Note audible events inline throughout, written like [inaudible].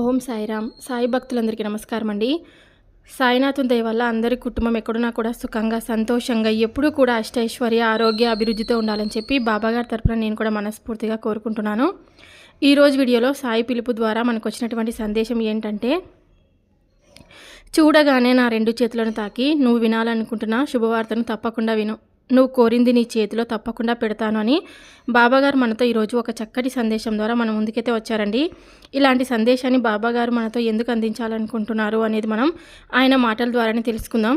ఓం సాయిరామ్. సాయి భక్తులందరికీ నమస్కారం అండి సాయినాథుని దయ వల్ల అందరి కుటుంబం ఎక్కడున్నా కూడా సుఖంగా సంతోషంగా ఎప్పుడూ కూడా అష్టైశ్వర్య ఆరోగ్య అభివృద్ధితో ఉండాలని చెప్పి బాబాగారి తరపున నేను కూడా మనస్ఫూర్తిగా కోరుకుంటున్నాను. ఈరోజు వీడియోలో సాయి పిలుపు ద్వారా మనకు వచ్చినటువంటి సందేశం ఏంటంటే చూడగానే నా రెండు చేతులను తాకి నువ్వు వినాలనుకుంటున్న శుభవార్తను తప్పకుండా విను. నువ్వు కోరింది నీ చేతిలో తప్పకుండా పెడతాను అని బాబాగారు మనతో ఈరోజు ఒక చక్కటి సందేశం ద్వారా మన ముందుకైతే వచ్చారండి. ఇలాంటి సందేశాన్ని బాబాగారు మనతో ఎందుకు అందించాలనుకుంటున్నారు అనేది మనం ఆయన మాటల ద్వారానే తెలుసుకుందాం.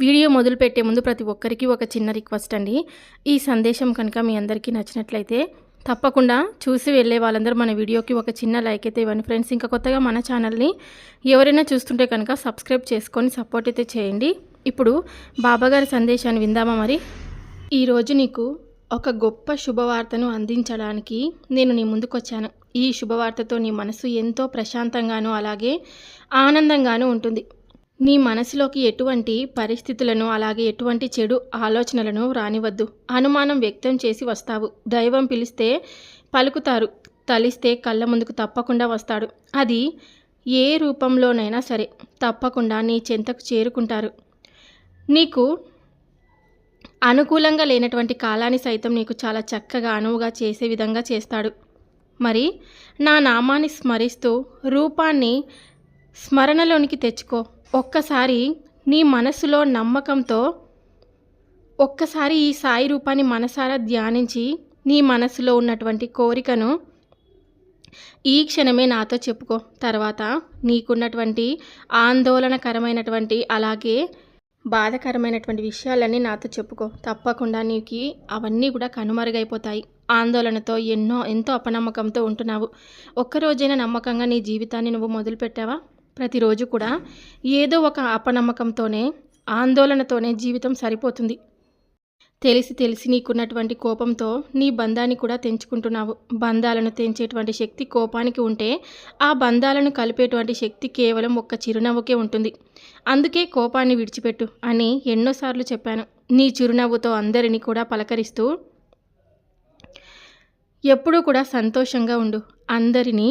వీడియో మొదలుపెట్టే ముందు ప్రతి ఒక్కరికి ఒక చిన్న రిక్వెస్ట్ అండి. ఈ సందేశం కనుక మీ అందరికీ నచ్చినట్లయితే తప్పకుండా చూసి వెళ్ళే వాళ్ళందరూ మన వీడియోకి ఒక చిన్న లైక్ అయితే ఇవ్వండి. ఫ్రెండ్స్ ఇంకా కొత్తగా మన ఛానల్ని ఎవరైనా చూస్తుంటే కనుక సబ్స్క్రైబ్ చేసుకొని సపోర్ట్ అయితే చేయండి. ఇప్పుడు బాబాగారి సందేశాన్ని విందామా మరి? ఈరోజు నీకు ఒక గొప్ప శుభవార్తను అందించడానికి నేను నీ ముందుకొచ్చాను. ఈ శుభవార్తతో నీ మనసు ఎంతో ప్రశాంతంగాను అలాగే ఆనందంగాను ఉంటుంది. నీ మనసులోకి ఎటువంటి పరిస్థితులను అలాగే ఎటువంటి చెడు ఆలోచనలను రానివద్దు. అనుమానం వ్యక్తం చేసి వస్తావు. దైవం పిలిస్తే పలుకుతారు. తలిస్తే కళ్ళ ముందుకు తప్పకుండా వస్తాడు. అది ఏ రూపంలోనైనా సరే తప్పకుండా నీ చెంతకు చేరుకుంటారు. నీకు అనుకూలంగా లేనటువంటి కాలాన్ని సైతం నీకు చాలా చక్కగా అనువుగా చేసే విధంగా చేస్తాడు. మరి నా నామాన్ని స్మరిస్తూ రూపాన్ని స్మరణలోనికి తెచ్చుకో. ఒక్కసారి నీ మనసులో నమ్మకంతో ఒక్కసారి ఈ సాయి రూపాన్ని మనసారా ధ్యానించి నీ మనసులో ఉన్నటువంటి కోరికను ఈ క్షణమే నాతో చెప్పుకో. తర్వాత నీకున్నటువంటి ఆందోళనకరమైనటువంటి అలాగే బాధకరమైనటువంటి విషయాలన్నీ నాతో చెప్పుకో. తప్పకుండా నీకు అవన్నీ కూడా కనుమరుగైపోతాయి. ఆందోళనతో ఎన్నో ఎంతో అపనమ్మకంతో ఉంటున్నావు. ఒక్కరోజైనా నమ్మకంగా నీ జీవితాన్ని నువ్వు మొదలుపెట్టావా? ప్రతిరోజు కూడా ఏదో ఒక అపనమ్మకంతోనే ఆందోళనతోనే జీవితం సరిపోతుంది. తెలిసి తెలిసి నీకున్నటువంటి కోపంతో నీ బంధాన్ని కూడా తెంచుకుంటున్నావు. బంధాలను తెంచేటువంటి శక్తి కోపానికి ఉంటే ఆ బంధాలను కలిపేటువంటి శక్తి కేవలం ఒక్క చిరునవ్వుకే ఉంటుంది. అందుకే కోపాన్ని విడిచిపెట్టు అని ఎన్నోసార్లు చెప్పాను. నీ చిరునవ్వుతో అందరినీ కూడా పలకరిస్తూ ఎప్పుడూ కూడా సంతోషంగా ఉండు. అందరినీ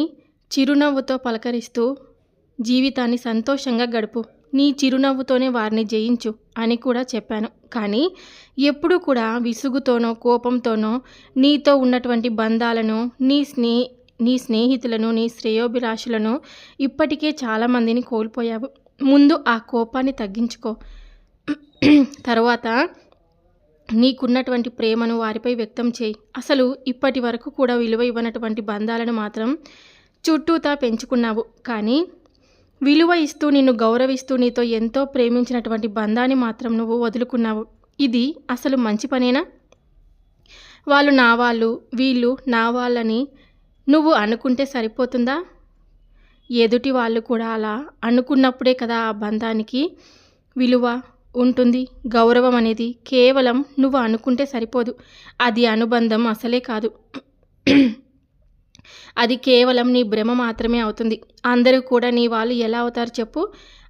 చిరునవ్వుతో పలకరిస్తూ జీవితాన్ని సంతోషంగా గడుపు. నీ చిరునవ్వుతోనే వారిని జయించు అని కూడా చెప్పాను. కానీ ఎప్పుడు కూడా విసుగుతోనో కోపంతోనో నీతో ఉన్నటువంటి బంధాలను నీ స్నే నీ స్నేహితులను నీ శ్రేయోభిలాషులను ఇప్పటికే చాలామందిని కోల్పోయావు. ముందు ఆ కోపాన్ని తగ్గించుకో. తర్వాత నీకున్నటువంటి ప్రేమను వారిపై వ్యక్తం చేయి. అసలు ఇప్పటి వరకు కూడా విలువ ఇవ్వనటువంటి బంధాలను మాత్రం చుట్టూతా పెంచుకున్నావు. కానీ విలువ ఇస్తూ నిన్ను గౌరవిస్తూ నీతో ఎంతో ప్రేమించినటువంటి బంధాన్ని మాత్రం నువ్వు వదులుకున్నావు. ఇది అసలు మంచి పనేనా? వాళ్ళు నా వాళ్ళు వీళ్ళు నా వాళ్ళని నువ్వు అనుకుంటే సరిపోతుందా? ఎదుటి వాళ్ళు కూడా అలా అనుకున్నప్పుడే కదా ఆ బంధానికి విలువ ఉంటుంది. గౌరవం అనేది కేవలం నువ్వు అనుకుంటే సరిపోదు. అది అనుబంధం అసలే కాదు. అది కేవలం నీ భ్రమ మాత్రమే అవుతుంది. అందరూ కూడా నీ వాళ్ళు ఎలా అవుతారు చెప్పు.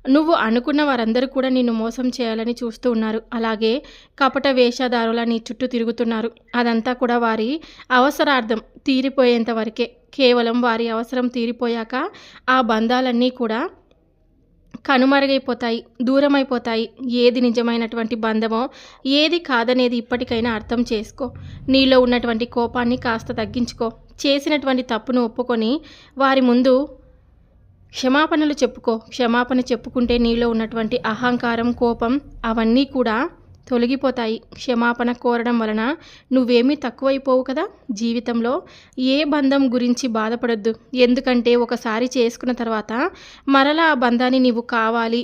నువ్వు అనుకున్న వారందరూ కూడా నిన్ను మోసం చేయాలని చూస్తూ ఉన్నారు. అలాగే కపట వేషధారుల నీ చుట్టూ తిరుగుతున్నారు. అదంతా కూడా వారి అవసరార్థం తీరిపోయేంత వరకే. కేవలం వారి అవసరం తీరిపోయాక ఆ బంధాలన్నీ కూడా కనుమరుగైపోతాయి దూరమైపోతాయి. ఏది నిజమైనటువంటి బంధమో ఏది కాదనేది ఇప్పటికైనా అర్థం చేసుకో. నీలో ఉన్నటువంటి కోపాన్ని కాస్త తగ్గించుకో. చేసినటువంటి తప్పును ఒప్పుకొని వారి ముందు క్షమాపణలు చెప్పుకో క్షమాపణ చెప్పుకుంటే నీలో ఉన్నటువంటి అహంకారం కోపం అవన్నీ కూడా తొలగిపోతాయి. క్షమాపణ కోరడం వలన నువ్వేమీ తక్కువైపోవు కదా? జీవితంలో ఏ బంధం గురించి బాధపడొద్దు. ఎందుకంటే ఒకసారి చేసుకున్న తర్వాత మరలా ఆ బంధాన్ని నీవు కావాలి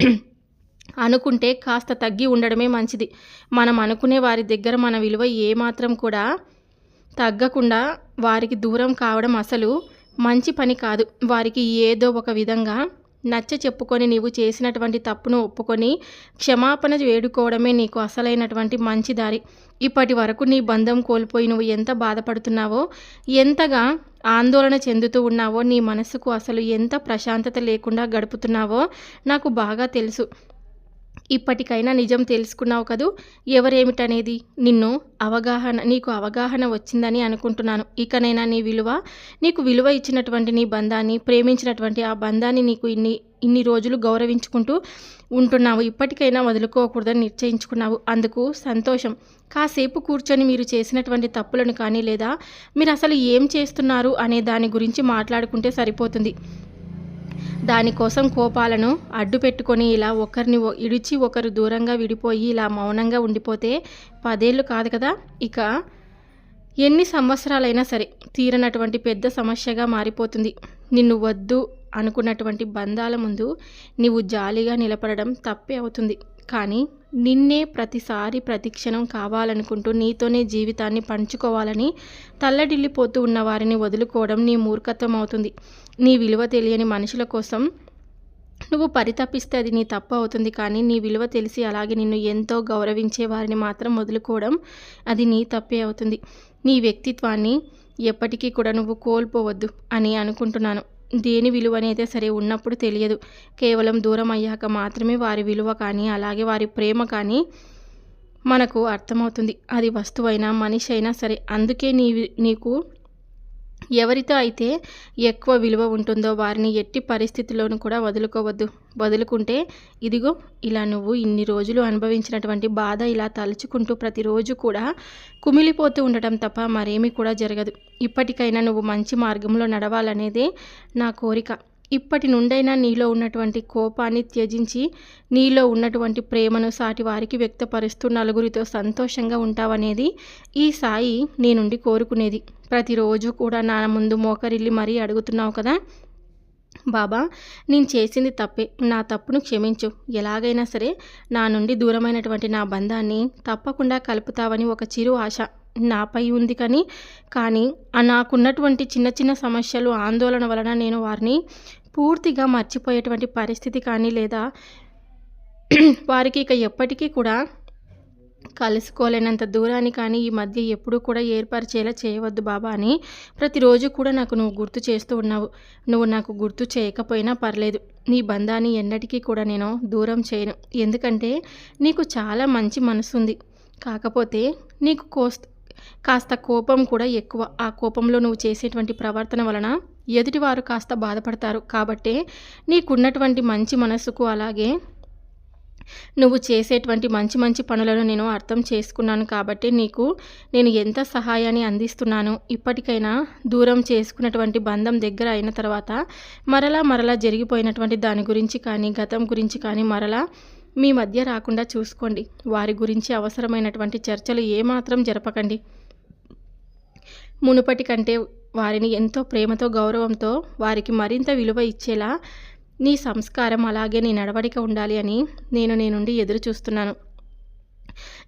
[clears throat] అనుకుంటే కాస్త తగ్గి ఉండడమే మంచిది. మనం అనుకునే వారి దగ్గర మన విలువ ఏమాత్రం కూడా తగ్గకుండా వారికి దూరం కావడం అసలు మంచి పని కాదు. వారికి ఏదో ఒక విధంగా నచ్చ చెప్పుకొని నీవు చేసినటువంటి తప్పును ఒప్పుకొని క్షమాపణ వేడుకోవడమే నీకు అసలైనటువంటి మంచి దారి. ఇప్పటి వరకు నీ బంధం కోల్పోయి నువ్వు ఎంత బాధపడుతున్నావో ఎంతగా ఆందోళన చెందుతూ ఉన్నావో నీ మనసుకు అసలు ఎంత ప్రశాంతత లేకుండా గడుపుతున్నావో నాకు బాగా తెలుసు. ఇప్పటికైనా నిజం తెలుసుకున్నావు కదూ? ఎవరేమిటనేది? నిన్ను అవగాహన నీకు అవగాహన వచ్చిందని అనుకుంటున్నాను. ఇకనైనా నీ విలువ నీకు విలువ ఇచ్చినటువంటి నీ బంధాన్ని ప్రేమించినటువంటి ఆ బంధాన్ని నీకు ఇన్ని ఇన్ని రోజులు గౌరవించుకుంటూ ఉంటున్నావు. ఇప్పటికైనా వదులుకోకూడదని నిశ్చయించుకున్నావు. అందుకు సంతోషం. కాసేపు కూర్చొని మీరు చేసినటువంటి తప్పులను కానీ లేదా మీరు అసలు ఏం చేస్తున్నారు అనే దాని గురించి మాట్లాడుకుంటే సరిపోతుంది. దానికోసం కోపాలను అడ్డు పెట్టుకొని ఇలా ఒకరిని ఇడిచి ఒకరు దూరంగా విడిపోయి ఇలా మౌనంగా ఉండిపోతే పదేళ్ళు కాదు కదా? ఇక ఎన్ని సంవత్సరాలైనా సరే తీరనటువంటి పెద్ద సమస్యగా మారిపోతుంది. నిన్ను వద్దు అనుకున్నటువంటి బంధాల ముందు నీవు జాలిగా నిలబడడం తప్పే అవుతుంది. కానీ నిన్నే ప్రతిసారి ప్రతిక్షణం కావాలనుకుంటూ నీతోనే జీవితాన్ని పంచుకోవాలని తల్లడిల్లిపోతూ ఉన్న వారిని వదులుకోవడం నీ మూర్ఖత్వం అవుతుంది. నీ విలువ తెలియని మనుషుల కోసం నువ్వు పరితపిస్తే అది నీ తప్పు అవుతుంది. కానీ నీ విలువ తెలిసి అలాగే నిన్ను ఎంతో గౌరవించే వారిని మాత్రం వదులుకోవడం అది నీ తప్పే అవుతుంది. నీ వ్యక్తిత్వాన్ని ఎప్పటికీ కూడా నువ్వు కోల్పోవద్దు అని అనుకుంటున్నాను. దేని విలువ అనేది సరే ఉన్నప్పుడు తెలియదు. కేవలం దూరం అయ్యాక మాత్రమే వారి విలువ కానీ అలాగే వారి ప్రేమ కానీ మనకు అర్థమవుతుంది. అది వస్తువైనా మనిషి అయినా సరే. అందుకే నీ నీకు ఎవరితో అయితే ఎక్కువ విలువ ఉంటుందో వారిని ఎట్టి పరిస్థితుల్లోనూ కూడా వదులుకోవద్దు. వదులుకుంటే ఇదిగో ఇలా నువ్వు ఇన్ని రోజులు అనుభవించినటువంటి బాధ ఇలా తలుచుకుంటూ ప్రతిరోజు కూడా కుమిలిపోతూ ఉండటం తప్ప మరేమీ కూడా జరగదు. ఇప్పటికైనా నువ్వు మంచి మార్గంలో నడవాలనేదే నా కోరిక. ఇప్పటి నుండైనా నీలో ఉన్నటువంటి కోపాన్ని త్యజించి నీలో ఉన్నటువంటి ప్రేమను సాటి వారికి వ్యక్తపరుస్తూ నలుగురితో సంతోషంగా ఉంటావనేది ఈ సాయి నీ నుండి కోరుకునేది. ప్రతిరోజు కూడా నా ముందు మోకరిల్లి మరీ అడుగుతున్నావు కదా? బాబా నేను చేసింది తప్పే. నా తప్పును క్షమించు. ఎలాగైనా సరే నా నుండి దూరమైనటువంటి నా బంధాన్ని తప్పకుండా కలుపుతావని ఒక చిరు ఆశ నాపై ఉంది కానీ కానీ నాకున్నటువంటి చిన్న చిన్న సమస్యలు ఆందోళన వలన నేను వారిని పూర్తిగా మర్చిపోయేటువంటి పరిస్థితి కానీ లేదా [clears throat] వారికి ఇక ఎప్పటికీ కూడా కలుసుకోలేనంత దూరాన్ని కానీ ఈ మధ్య ఎప్పుడూ కూడా ఏర్పరిచేలా చేయవద్దు బాబా అని ప్రతిరోజు కూడా నాకు నువ్వు గుర్తు చేస్తూ ఉన్నావు. నువ్వు నాకు గుర్తు చేయకపోయినా పర్లేదు. నీ బంధాన్ని ఎన్నటికీ కూడా నేను దూరం చేయను. ఎందుకంటే నీకు చాలా మంచి మనసు ఉంది కాకపోతే నీకు కోస్త కాస్త కోపం కూడా ఎక్కువ. ఆ కోపంలో నువ్వు చేసేటువంటి ప్రవర్తన వలన ఎదుటివారు కాస్త బాధపడతారు. కాబట్టే నీకున్నటువంటి మంచి మనసుకు అలాగే నువ్వు చేసేటువంటి మంచి మంచి పనులను నేను అర్థం చేసుకున్నాను కాబట్టి నీకు నేను ఎంత సహాయాన్ని అందిస్తున్నాను ఇప్పటికైనా దూరం చేసుకున్నటువంటి బంధం దగ్గర అయిన తర్వాత మరలా మరలా జరిగిపోయినటువంటి దాని గురించి కానీ గతం గురించి కానీ మరలా మీ మధ్య రాకుండా చూసుకోండి. వారి గురించి అవసరమైనటువంటి చర్చలు ఏమాత్రం జరపకండి. మునుపటి కంటే వారిని ఎంతో ప్రేమతో గౌరవంతో వారికి మరింత విలువ ఇచ్చేలా నీ సంస్కారం అలాగే నీ నడవడిక ఉండాలి అని నేను నీ నుండి ఎదురు చూస్తున్నాను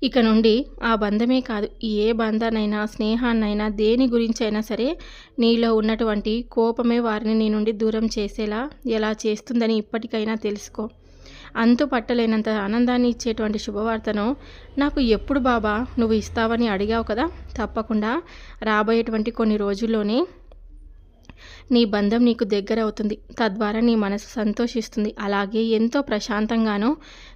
ఇక నుండి ఆ బంధమే కాదు ఏ బంధాన్నైనా స్నేహాన్నైనా దేని గురించి అయినా సరే నీలో ఉన్నటువంటి కోపమే వారిని నీ నుండి దూరం చేసేలా ఎలా చేస్తుందని ఇప్పటికైనా తెలుసుకో. అంతు పట్టలేనంత ఆనందాన్ని ఇచ్చేటువంటి శుభవార్తను నాకు ఎప్పుడు బాబా నువ్వు ఇస్తావని అడిగావు కదా? తప్పకుండా రాబోయేటువంటి కొన్ని రోజుల్లోనే నీ బంధం నీకు దగ్గర అవుతుంది. తద్వారా నీ మనసు సంతోషిస్తుంది. అలాగే ఎంతో ప్రశాంతంగానో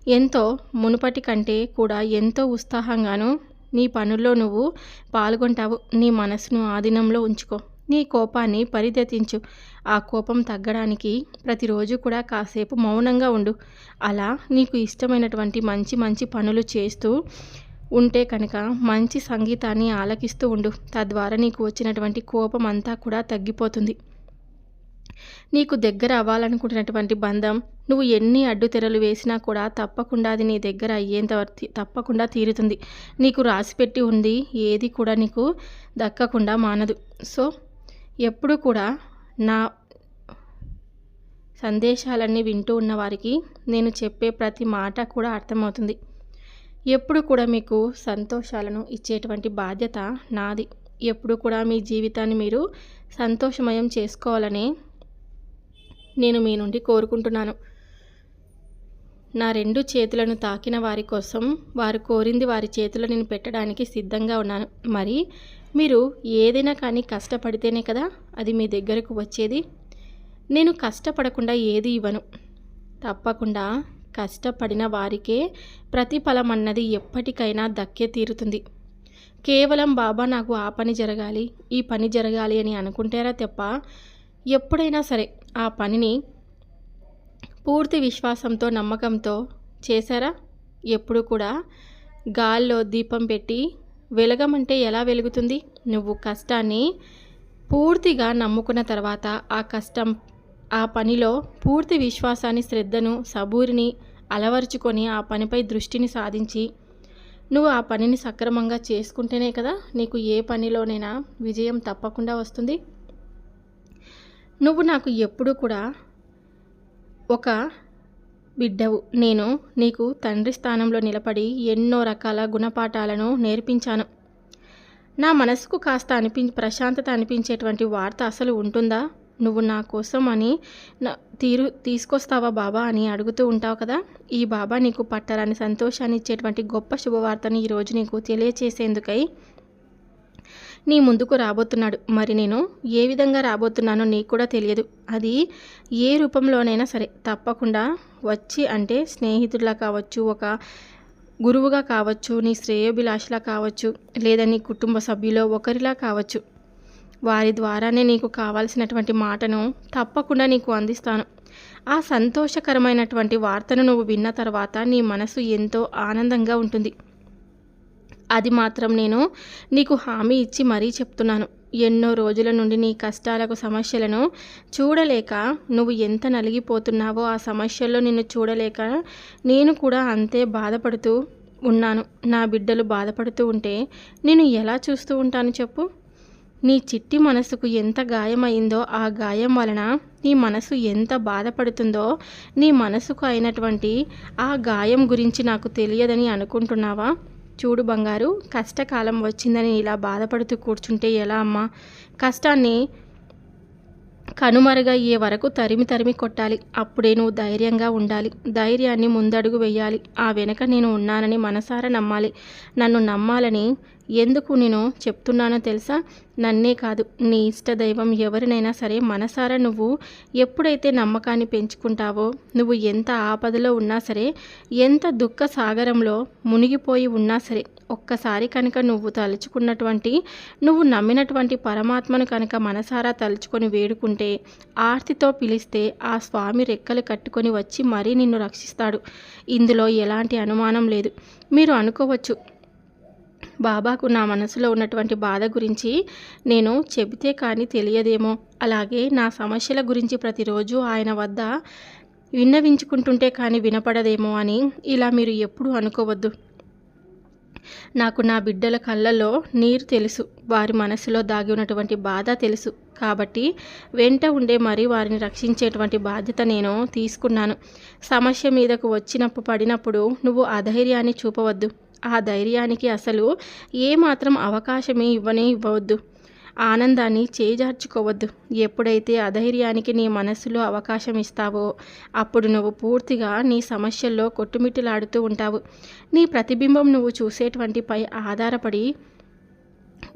ఎంతో మునుపటి కంటే కూడా ఎంతో ఉత్సాహంగానో నీ పనుల్లో నువ్వు పాల్గొంటావు. నీ మనసును ఆధీనంలో ఉంచుకో. నీ కోపాన్ని పరిదతించు ఆ కోపం తగ్గడానికి ప్రతిరోజు కూడా కాసేపు మౌనంగా ఉండు. అలా నీకు ఇష్టమైనటువంటి మంచి మంచి పనులు చేస్తూ ఉంటే కనుక మంచి సంగీతాన్ని ఆలకిస్తూ ఉండు. తద్వారా నీకు వచ్చినటువంటి కోపం అంతా కూడా తగ్గిపోతుంది. నీకు దగ్గర అవ్వాలనుకుంటున్నటువంటి బంధం నువ్వు ఎన్ని అడ్డుతెరలు వేసినా కూడా తప్పకుండా అది నీ దగ్గర అయ్యేంత వరకు తప్పకుండా తీరుతుంది. నీకు రాసిపెట్టి ఉంది ఏది కూడా నీకు దక్కకుండా మానదు. సో ఎప్పుడు కూడా నా సందేశాలన్నీ వింటూ ఉన్న వారికి నేను చెప్పే ప్రతి మాట కూడా అర్థమవుతుంది. ఎప్పుడు కూడా మీకు సంతోషాలను ఇచ్చేటువంటి బాధ్యత నాది. ఎప్పుడు కూడా మీ జీవితాన్ని మీరు సంతోషమయం చేసుకోవాలని నేను మీ నుండి కోరుకుంటున్నాను. నా రెండు చేతులను తాకిన వారి కోసం వారు కోరింది వారి చేతిలో నేను పెట్టడానికి సిద్ధంగా ఉన్నాను. మరి మీరు ఏదైనా కానీ కష్టపడితేనే కదా అది మీ దగ్గరకు వచ్చేది. నేను కష్టపడకుండా ఏది ఇవ్వను. తప్పకుండా కష్టపడిన వారికే ప్రతిఫలం అన్నది ఎప్పటికైనా దక్కే తీరుతుంది. కేవలం బాబా నాకు ఆ పని జరగాలి ఈ పని జరగాలి అని అనుకుంటారా తప్ప ఎప్పుడైనా సరే ఆ పనిని పూర్తి విశ్వాసంతో నమ్మకంతో చేశారా? ఎప్పుడు కూడా గాల్లో దీపం పెట్టి వెలగమంటే ఎలా వెలుగుతుంది? నువ్వు కష్టాన్ని పూర్తిగా నమ్ముకున్న తర్వాత ఆ కష్టం ఆ పనిలో పూర్తి విశ్వాసాన్ని శ్రద్ధను సబూరిని అలవరుచుకొని ఆ పనిపై దృష్టిని సాధించి నువ్వు ఆ పనిని సక్రమంగా చేసుకుంటేనే కదా నీకు ఏ పనిలోనైనా విజయం తప్పకుండా వస్తుంది. నువ్వు నాకు ఎప్పుడు కూడా ఒక బిడ్డవు. నేను నీకు తండ్రి స్థానంలో నిలబడి ఎన్నో రకాల గుణపాఠాలను నేర్పించాను. నా మనసుకు కాస్త అనిపి ప్రశాంతత అనిపించేటువంటి వార్త అసలు ఉంటుందా? నువ్వు నా కోసం అని నా తీరు తీసుకొస్తావా బాబా అని అడుగుతూ ఉంటావు కదా? ఈ బాబా నీకు పట్టరాని సంతోషాన్ని ఇచ్చేటువంటి గొప్ప శుభవార్తను ఈరోజు నీకు తెలియచేసేందుకై నీ ముందుకు రాబోతున్నాడు. మరి నేను ఏ విధంగా రాబోతున్నానో నీకు కూడా తెలియదు. అది ఏ రూపంలోనైనా సరే. తప్పకుండా వచ్చి అంటే స్నేహితుడిలా కావచ్చు ఒక గురువుగా కావచ్చు నీ శ్రేయోభిలాషలా కావచ్చు లేదా నీ కుటుంబ సభ్యులో ఒకరిలా కావచ్చు. వారి ద్వారానే నీకు కావాల్సినటువంటి మాటను తప్పకుండా నీకు అందిస్తాను. ఆ సంతోషకరమైనటువంటి వార్తను నువ్వు విన్న తర్వాత నీ మనసు ఎంతో ఆనందంగా ఉంటుంది. అది మాత్రం నేను నీకు హామీ ఇచ్చి మరీ చెప్తున్నాను. ఎన్నో రోజుల నుండి నీ కష్టాలకు సమస్యలను చూడలేక నువ్వు ఎంత నలిగిపోతున్నావో ఆ సమస్యల్లో నిన్ను చూడలేక నేను కూడా అంతే బాధపడుతూ ఉన్నాను. నా బిడ్డలు బాధపడుతూ ఉంటే నేను ఎలా చూస్తూ ఉంటాను చెప్పు? నీ చిట్టి మనసుకు ఎంత గాయమైందో ఆ గాయం వలన నీ మనసు ఎంత బాధపడుతుందో నీ మనసుకు అయినటువంటి ఆ గాయం గురించి నాకు తెలియదని అనుకుంటున్నావా? చూడు బంగారు కష్టకాలం వచ్చిందని ఇలా బాధపడుతూ కూర్చుంటే ఎలా అమ్మా? కష్టాన్ని కనుమరుగయ్యే వరకు తరిమి తరిమి కొట్టాలి. అప్పుడే నువ్వు ధైర్యంగా ఉండాలి. ధైర్యాన్ని ముందడుగు వెయ్యాలి ఆ వెనక నేను ఉన్నానని మనసారా నమ్మాలి. నన్ను నమ్మాలని ఎందుకు నేను చెప్తున్నానో తెలుసా? నన్నే కాదు. నీ ఇష్ట దైవం ఎవరినైనా సరే మనసారా నువ్వు? ఎప్పుడైతే నమ్మకాన్ని పెంచుకుంటావో నువ్వు ఎంత ఆపదలో ఉన్నా సరే ఎంత దుఃఖ సాగరంలో మునిగిపోయి ఉన్నా సరే ఒక్కసారి కనుక నువ్వు తలుచుకున్నటువంటి నువ్వు నమ్మినటువంటి పరమాత్మను కనుక మనసారా తలుచుకొని వేడుకుంటే ఆర్తితో పిలిస్తే ఆ స్వామి రెక్కలు కట్టుకొని వచ్చి మరీ నిన్ను రక్షిస్తాడు. ఇందులో ఎలాంటి అనుమానం లేదు. మీరు అనుకోవచ్చు బాబాకు నా మనసులో ఉన్నటువంటి బాధ గురించి నేను చెబితే కానీ తెలియదేమో. అలాగే నా సమస్యల గురించి ప్రతిరోజు ఆయన వద్ద విన్నవించుకుంటుంటే కానీ వినపడదేమో అని ఇలా మీరు ఎప్పుడూ అనుకోవద్దు. నాకు నా బిడ్డల కళ్ళల్లో నీరు తెలుసు. వారి మనసులో దాగి ఉన్నటువంటి బాధ తెలుసు. కాబట్టి వెంట ఉండే మరి వారిని రక్షించేటువంటి బాధ్యత నేను తీసుకున్నాను. సమస్య మీదకు వచ్చినప్పుడు పడినప్పుడు నువ్వు అధైర్యాన్ని చూపవద్దు. ఆ ధైర్యానికి అసలు ఏమాత్రం అవకాశమే ఇవ్వనే ఇవ్వవద్దు. ఆనందాన్ని చేజార్చుకోవద్దు. ఎప్పుడైతే అధైర్యానికి నీ మనసులో అవకాశం ఇస్తావో అప్పుడు నువ్వు పూర్తిగా నీ సమస్యల్లో కొట్టుమిట్టులాడుతూ ఉంటావు. నీ ప్రతిబింబం నువ్వు చూసేటువంటి పై ఆధారపడి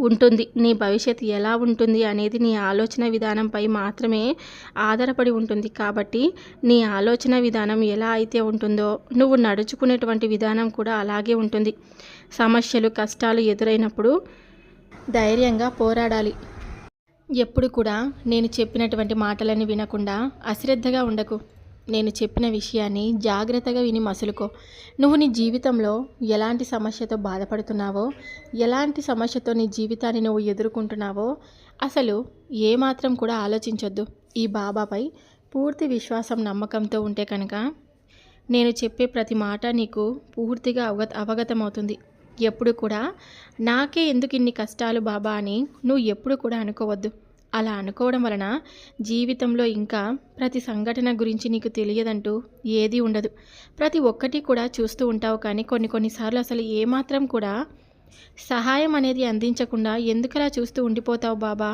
ఉంటుంది. నీ భవిష్యత్తు ఎలా ఉంటుంది అనేది నీ ఆలోచన విధానంపై మాత్రమే ఆధారపడి ఉంటుంది. కాబట్టి నీ ఆలోచన విధానం ఎలా అయితే ఉంటుందో నువ్వు నడుచుకునేటువంటి విధానం కూడా అలాగే ఉంటుంది. సమస్యలు కష్టాలు ఎదురైనప్పుడు ధైర్యంగా పోరాడాలి. ఎప్పుడు కూడా నేను చెప్పినటువంటి మాటలని వినకుండా అశ్రద్ధగా ఉండకు. నేను చెప్పిన విషయాన్ని జాగ్రత్తగా విని మసులుకో. నువ్వు నీ జీవితంలో ఎలాంటి సమస్యతో బాధపడుతున్నావో ఎలాంటి సమస్యతో నీ జీవితాన్ని నువ్వు ఎదుర్కొంటున్నావో అసలు ఏమాత్రం కూడా ఆలోచించొద్దు. ఈ బాబాపై పూర్తి విశ్వాసం నమ్మకంతో ఉంటే కనుక నేను చెప్పే ప్రతి మాట నీకు పూర్తిగా అవగత అవగతమవుతుంది. ఎప్పుడు కూడా నాకే ఎందుకు ఇన్ని కష్టాలు బాబా అని నువ్వు ఎప్పుడు కూడా అనుకోవద్దు. అలా అనుకోవడం వలన జీవితంలో ఇంకా ప్రతి సంఘటన గురించి నీకు తెలియదంటూ ఏదీ ఉండదు. ప్రతి ఒక్కటి కూడా చూస్తూ ఉంటావు కానీ కొన్ని కొన్నిసార్లు అసలు ఏమాత్రం కూడా సహాయం అనేది అందించకుండా ఎందుకలా చూస్తూ ఉండిపోతావు బాబా?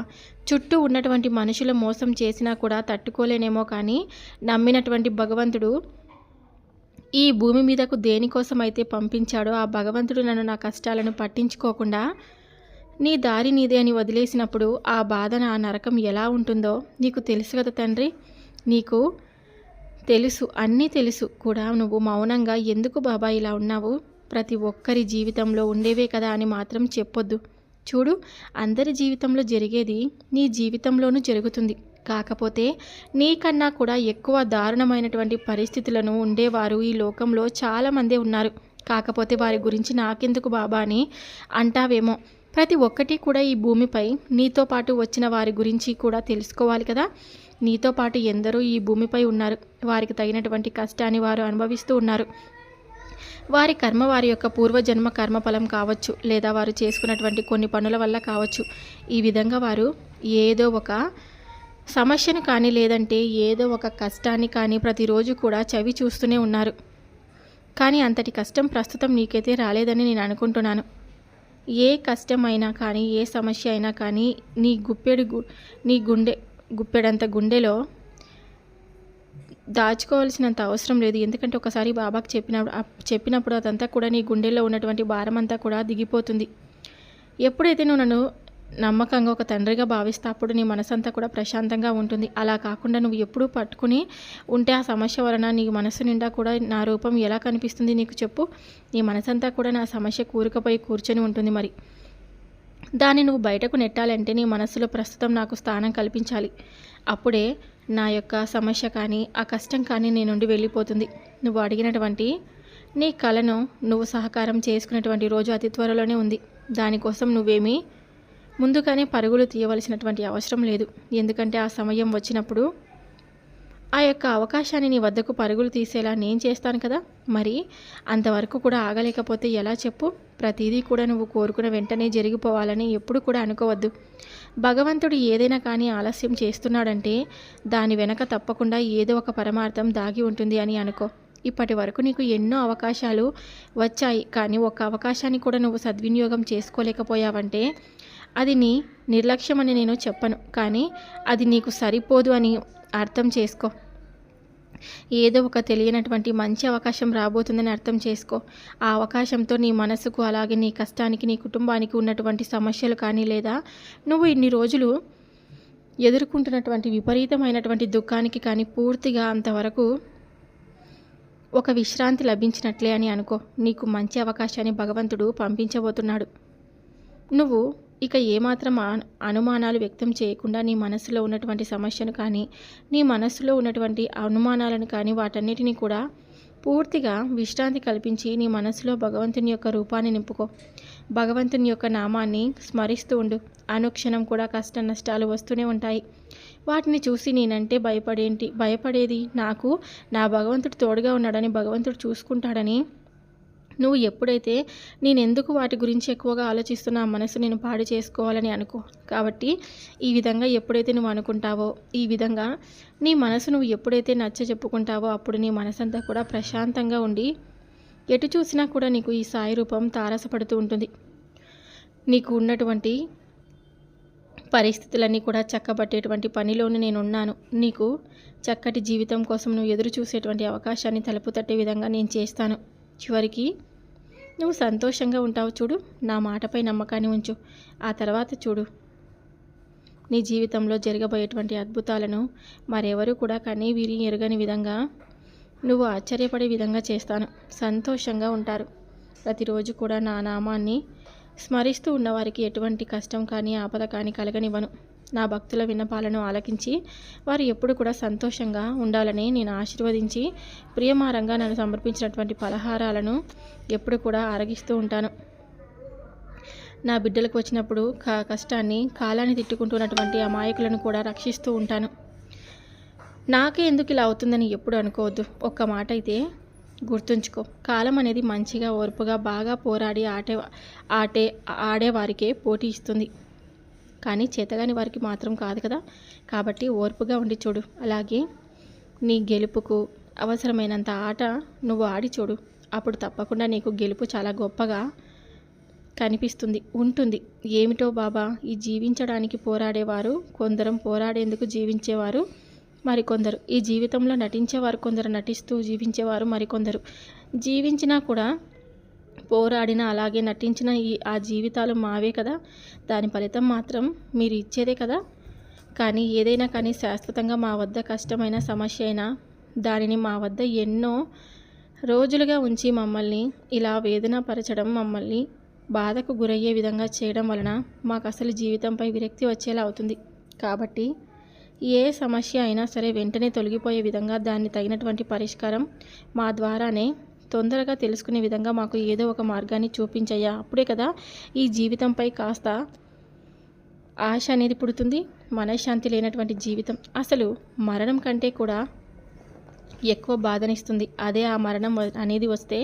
చుట్టూ ఉన్నటువంటి మనుషులు మోసం చేసినా కూడా తట్టుకోలేనేమో కానీ నమ్మినటువంటి భగవంతుడు ఈ భూమి మీదకు దేనికోసం అయితే పంపించాడో ఆ భగవంతుడు నన్ను నా కష్టాలను పట్టించుకోకుండా నీ దారి నీదే అని వదిలేసినప్పుడు ఆ బాధన ఆ నరకం ఎలా ఉంటుందో నీకు తెలుసు కదా తండ్రి. నీకు తెలుసు అన్నీ తెలుసు కూడా. నువ్వు మౌనంగా ఎందుకు బాబా ఇలా ఉన్నావు? ప్రతి ఒక్కరి జీవితంలో ఉండేవే కదా అని మాత్రం చెప్పొద్దు. చూడు అందరి జీవితంలో జరిగేది నీ జీవితంలోనూ జరుగుతుంది. కాకపోతే నీకన్నా కూడా ఎక్కువ దారుణమైనటువంటి పరిస్థితులను ఉండేవారు ఈ లోకంలో చాలామందే ఉన్నారు. కాకపోతే వారి గురించి నాకెందుకు బాబా అని అంటావేమో. ప్రతి ఒక్కటి కూడా ఈ భూమిపై నీతో పాటు వచ్చిన వారి గురించి కూడా తెలుసుకోవాలి కదా. నీతో పాటు ఎందరో ఈ భూమిపై ఉన్నారు. వారికి తగినటువంటి కష్టాన్ని వారు అనుభవిస్తూ ఉన్నారు. వారి కర్మ వారి యొక్క పూర్వజన్మ కర్మఫలం కావచ్చు లేదా వారు చేసుకున్నటువంటి కొన్ని పనుల వల్ల కావచ్చు. ఈ విధంగా వారు ఏదో ఒక సమస్యను కానీ లేదంటే ఏదో ఒక కష్టాన్ని కానీ ప్రతిరోజు కూడా చవి చూస్తూనే ఉన్నారు. కానీ అంతటి కష్టం ప్రస్తుతం నీకైతే రాలేదని నేను అనుకుంటున్నాను. ఏ కష్టమైనా కానీ ఏ సమస్య అయినా కానీ నీ గుప్పెడు గు నీ గుండె గుప్పెడంత గుండెలో దాచుకోవాల్సినంత అవసరం లేదు. ఎందుకంటే ఒకసారి బాబాకి చెప్పినప్పుడు చెప్పినప్పుడు అదంతా కూడా నీ గుండెల్లో ఉన్నటువంటి భారం అంతా కూడా దిగిపోతుంది. ఎప్పుడైతే నువ్వు నన్ను నమ్మకంగా ఒక తండ్రిగా భావిస్తే అప్పుడు నీ మనసంతా కూడా ప్రశాంతంగా ఉంటుంది. అలా కాకుండా నువ్వు ఎప్పుడూ పట్టుకుని ఉంటే ఆ సమస్య వలన నీ మనసు నిండా కూడా నా రూపం ఎలా కనిపిస్తుంది నీకు చెప్పు. నీ మనసంతా కూడా నా సమస్య కూరుకుపోయి కూర్చొని ఉంటుంది మరి. దాన్ని నువ్వు బయటకు నెట్టాలంటే నీ మనసులో ప్రస్తుతం నాకు స్థానం కల్పించాలి. అప్పుడే నా యొక్క సమస్య కానీ ఆ కష్టం కానీ నీ నుండి వెళ్ళిపోతుంది. నువ్వు అడిగినటువంటి నీ కళను నువ్వు సహకారం చేసుకునేటువంటి రోజు అతి త్వరలోనే ఉంది. దానికోసం నువ్వేమీ ముందుగానే పరుగులు తీయవలసినటువంటి అవసరం లేదు. ఎందుకంటే ఆ సమయం వచ్చినప్పుడు ఆ యొక్క అవకాశాన్ని నీ వద్దకు పరుగులు తీసేలా నేను చేస్తాను కదా? మరి అంతవరకు కూడా ఆగలేకపోతే ఎలా చెప్పు? ప్రతిదీ కూడా నువ్వు కోరుకున్న వెంటనే జరిగిపోవాలని ఎప్పుడు కూడా అనుకోవద్దు. భగవంతుడు ఏదైనా కానీ ఆలస్యం చేస్తున్నాడంటే దాని వెనక తప్పకుండా ఏదో ఒక పరమార్థం దాగి ఉంటుంది అని అనుకో. ఇప్పటి వరకు నీకు ఎన్నో అవకాశాలు వచ్చాయి. కానీ ఒక అవకాశాన్ని కూడా నువ్వు సద్వినియోగం చేసుకోలేకపోయావంటే అది నీ నిర్లక్ష్యం అని నేను చెప్పను కానీ అది నీకు సరిపోదు అని అర్థం చేసుకో. ఏదో ఒక తెలియనటువంటి మంచి అవకాశం రాబోతుందని అర్థం చేసుకో. ఆ అవకాశంతో నీ మనసుకు అలాగే నీ కష్టానికి నీ కుటుంబానికి ఉన్నటువంటి సమస్యలు కానీ లేదా నువ్వు ఇన్ని రోజులు ఎదుర్కొంటున్నటువంటి విపరీతమైనటువంటి దుఃఖానికి కానీ పూర్తిగా అంతవరకు ఒక విశ్రాంతి లభించినట్లే అని అనుకో. నీకు మంచి అవకాశాన్ని భగవంతుడు పంపించబోతున్నాడు. నువ్వు ఇక ఏమాత్రం అనుమానాలు వ్యక్తం చేయకుండా నీ మనసులో ఉన్నటువంటి సమస్యను కానీ నీ మనసులో ఉన్నటువంటి అనుమానాలను కానీ వాటన్నిటిని కూడా పూర్తిగా విశ్రాంతి కల్పించి నీ మనసులో భగవంతుని యొక్క రూపాన్ని నింపుకో. భగవంతుని యొక్క నామాన్ని స్మరిస్తూ ఉండు. అనుక్షణం కూడా కష్ట నష్టాలు వస్తూనే ఉంటాయి. వాటిని చూసి నేనంటే భయపడేంటి? భయపడేది నాకు నా భగవంతుడు తోడుగా ఉన్నాడని భగవంతుడు చూసుకుంటాడని నువ్వు ఎప్పుడైతే నేను ఎందుకు వాటి గురించి ఎక్కువగా ఆలోచిస్తున్నా ఆ మనసు నేను పాడు చేసుకోవాలని అనుకో. కాబట్టి ఈ విధంగా ఎప్పుడైతే నువ్వు అనుకుంటావో ఈ విధంగా నీ మనసు నువ్వు ఎప్పుడైతే నచ్చ చెప్పుకుంటావో అప్పుడు నీ మనసంతా కూడా ప్రశాంతంగా ఉండి ఎటు చూసినా కూడా నీకు ఈ సాయి రూపం తారసపడుతూ ఉంటుంది. నీకు ఉన్నటువంటి పరిస్థితులన్నీ కూడా చక్కబట్టేటువంటి పనిలోనే నేను ఉన్నాను నీకు చక్కటి జీవితం కోసం నువ్వు ఎదురు చూసేటువంటి అవకాశాన్ని తలుపు తట్టే విధంగా నేను చేస్తాను. చివరికి నువ్వు సంతోషంగా ఉంటావు చూడు నా మాటపై నమ్మకాన్ని ఉంచు. ఆ తర్వాత చూడు. నీ జీవితంలో జరగబోయేటువంటి అద్భుతాలను మరెవరు కూడా కనీ వీరి ఎరగని విధంగా నువ్వు ఆశ్చర్యపడే విధంగా చేస్తాను. సంతోషంగా ఉంటారు. ప్రతిరోజు కూడా నా నామాన్ని స్మరిస్తూ ఉన్నవారికి ఎటువంటి కష్టం కానీ ఆపద కానీ కలగనివ్వను. నా భక్తుల విన్నపాలను ఆలకించి వారు ఎప్పుడు కూడా సంతోషంగా ఉండాలని నేను ఆశీర్వదించి ప్రియమారంగా నన్ను సమర్పించినటువంటి పలహారాలను ఎప్పుడు కూడా ఆరగిస్తూ ఉంటాను. నా బిడ్డలకు వచ్చినప్పుడు క కష్టాన్ని కాలాన్ని తిట్టుకుంటున్నటువంటి అమాయకులను కూడా రక్షిస్తూ ఉంటాను. నాకే ఎందుకు ఇలా అవుతుందని ఎప్పుడు అనుకోవద్దు. ఒక్క మాట అయితే గుర్తుంచుకో. కాలం అనేది మంచిగా ఓర్పుగా బాగా పోరాడి ఆటే ఆటే ఆడేవారికే పోటీ ఇస్తుంది. కానీ చేతగాని వారికి మాత్రం కాదు కదా. కాబట్టి ఓర్పుగా ఉండి చూడు. అలాగే నీ గెలుపుకు అవసరమైనంత ఆట నువ్వు ఆడి చూడు. అప్పుడు తప్పకుండా నీకు గెలుపు చాలా గొప్పగా కనిపిస్తుంది ఉంటుంది. ఏమిటో బాబా ఈ జీవించడానికి పోరాడేవారు కొందరం పోరాడేందుకు జీవించేవారు మరికొందరు. ఈ జీవితంలో నటించేవారు కొందరు నటిస్తూ జీవించేవారు మరికొందరు. జీవించినా కూడా పోరాడిన అలాగే నటించిన ఈ ఆ జీవితాలు మావే కదా. దాని ఫలితం మాత్రం మీరు ఇచ్చేదే కదా. కానీ ఏదైనా కానీ శాశ్వతంగా మా వద్ద కష్టమైన సమస్య అయినా దానిని మా వద్ద ఎన్నో రోజులుగా ఉంచి మమ్మల్ని ఇలా వేదనపరచడం మమ్మల్ని బాధకు గురయ్యే విధంగా చేయడం వలన మాకు అసలు జీవితంపై విరక్తి వచ్చేలా అవుతుంది. కాబట్టి ఏ సమస్య అయినా సరే వెంటనే తొలగిపోయే విధంగా దాన్ని తగినటువంటి పరిష్కారం మా ద్వారానే తొందరగా తెలుసుకునే విధంగా మాకు ఏదో ఒక మార్గాన్ని చూపించయ్యా. అప్పుడే కదా ఈ జీవితంపై కాస్త ఆశ అనేది పుడుతుంది మనశ్శాంతి లేనటువంటి జీవితం. అసలు మరణం కంటే కూడా ఎక్కువ బాధనిస్తుంది. అదే ఆ మరణం అనేది వస్తే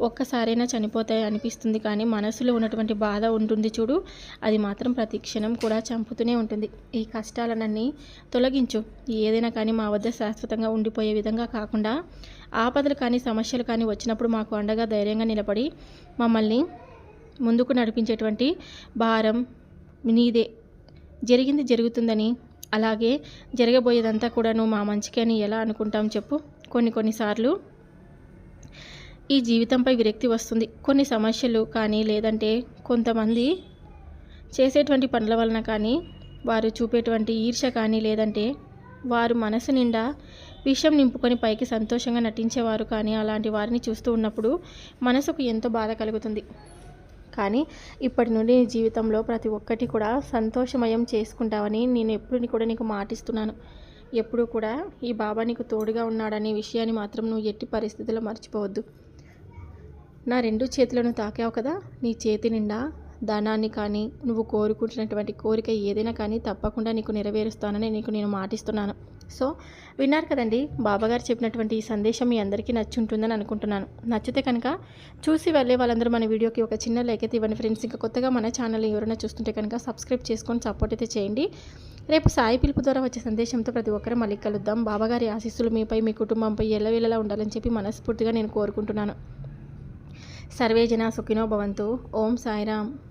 ఒక్కసారైనా చనిపోతాయి అనిపిస్తుంది. కానీ మనసులో ఉన్నటువంటి బాధ ఉంటుంది చూడు. అది మాత్రం ప్రతి క్షణం కూడా చంపుతూనే ఉంటుంది. ఈ కష్టాలన్నీ తొలగించు. ఏదైనా కానీ మా వద్ద శాశ్వతంగా ఉండిపోయే విధంగా కాకుండా ఆపదలు కానీ సమస్యలు కానీ వచ్చినప్పుడు మాకు అండగా ధైర్యంగా నిలబడి మమ్మల్ని ముందుకు నడిపించేటువంటి భారం నీదే జరిగింది జరుగుతుందని అలాగే జరగబోయేదంతా కూడా నువ్వు మా మంచికే అని ఎలా అనుకుంటాం చెప్పు? కొన్ని కొన్నిసార్లు ఈ జీవితంపై విరక్తి వస్తుంది. కొన్ని సమస్యలు కానీ లేదంటే కొంతమంది చేసేటువంటి పనుల వలన కానీ వారు చూపేటువంటి ఈర్ష కానీ లేదంటే వారు మనసు నిండా విషం నింపుకొని పైకి సంతోషంగా నటించేవారు కానీ అలాంటి వారిని చూస్తూ ఉన్నప్పుడు మనసుకు ఎంతో బాధ కలుగుతుంది. కానీ ఇప్పటి నుండి నీ జీవితంలో ప్రతి ఒక్కటి కూడా సంతోషమయం చేసుకుంటావని నేను ఎప్పుడు కూడా నీకు మాటిస్తున్నాను. ఎప్పుడూ కూడా ఈ బాబా నీకు తోడుగా ఉన్నాడనే విషయాన్ని మాత్రం నువ్వు ఎట్టి పరిస్థితుల్లో మర్చిపోవద్దు. నా రెండు చేతులను తాకావు కదా? నీ చేతి నిండా ధనాన్ని కానీ నువ్వు కోరుకుంటున్నటువంటి కోరిక ఏదైనా కానీ తప్పకుండా నీకు నెరవేరుస్తానని నీకు నేను మాటిస్తున్నాను. సో విన్నారు కదండి బాబాగారు చెప్పినటువంటి ఈ సందేశం మీ అందరికీ నచ్చుంటుందని అనుకుంటున్నాను. నచ్చితే కనుక చూసి వెళ్ళే వాళ్ళందరూ మన వీడియోకి ఒక చిన్న లైక్ అయితే ఇవ్వండి ఫ్రెండ్స్. ఇంకా కొత్తగా మన ఛానల్ ఎవరైనా చూస్తుంటే కనుక సబ్స్క్రైబ్ చేసుకొని సపోర్ట్ అయితే చేయండి. రేపు సాయి పిలుపు ద్వారా వచ్చే సందేశంతో ప్రతి ఒక్కరు మళ్ళీ కలుద్దాం. బాబాగారి ఆశీస్సులు మీపై మీ కుటుంబంపై ఎల్లవేళలా ఉండాలని చెప్పి మనస్ఫూర్తిగా నేను కోరుకుంటున్నాను. సర్వే జన సుఖినో భవంతు. ఓం సాయిరామ్.